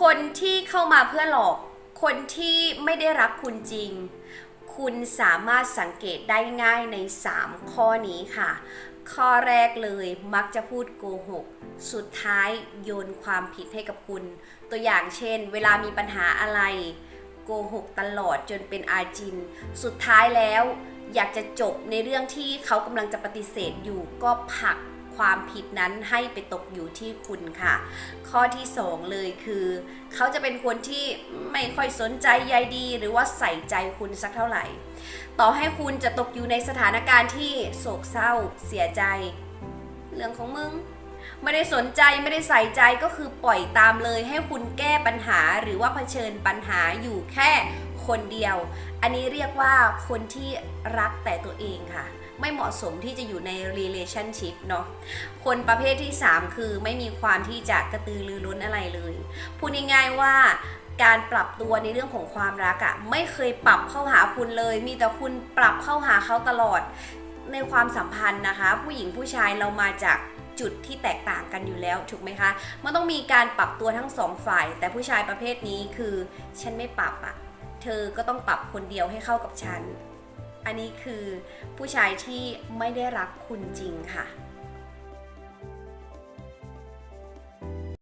คนที่เข้ามาเพื่อหลอก คนที่ไม่ได้รักคุณจริง คุณสามารถสังเกตได้ง่ายใน 3 ข้อนี้ค่ะ ข้อแรกเลยมักจะพูดโกหก สุดท้ายโยนความผิดให้กับคุณ ตัวอย่างเช่น เวลามีปัญหาอะไรโกหกตลอดจนเป็นอาจิน สุดท้ายแล้วอยากจะจบในเรื่องที่เขากำลังจะปฏิเสธอยู่ก็ผลัก ความผิดนั้นให้ไปตกอยู่ที่คุณค่ะ ข้อที่ 2 เลยคือ เขาจะเป็นคนที่ไม่ค่อยสนใจใยดี หรือว่าใส่ใจคุณสักเท่าไหร่ ต่อให้คุณจะตกอยู่ในสถานการณ์ที่โศกเศร้าเสียใจ เรื่องของมึง ไม่ได้สนใจไม่ได้ใส่ใจก็คือปล่อยตามเลยให้คุณแก้ปัญหาหรือว่าเผชิญปัญหาอยู่แค่คนเดียว อันนี้เรียกว่าคนที่รักแต่ตัวเองค่ะ ไม่เหมาะสมที่จะอยู่ใน relationship เนาะคนประเภทที่ 3 คือไม่มีความที่จะกระตือรือร้นอะไรเลย พูดง่ายๆว่าการปรับตัวในเรื่องของความรักอะ่ะไม่เคยปรับเข้าหาคุณเลย มีแต่คุณปรับเข้าหาเขาตลอดในความสัมพันธ์นะคะ ผู้หญิงผู้ชายเรามาจาก จุดที่แตกต่างกันอยู่แล้วถูกไหมคะ มันต้องมีการปรับตัวทั้งสองฝ่าย แต่ผู้ชายประเภทนี้คือ ฉันไม่ปรับอะ่ะเธอก็ต้องปรับคนเดียวให้เข้ากับฉัน อันนี้คือผู้ชายที่ไม่ได้รักคุณจริงค่ะ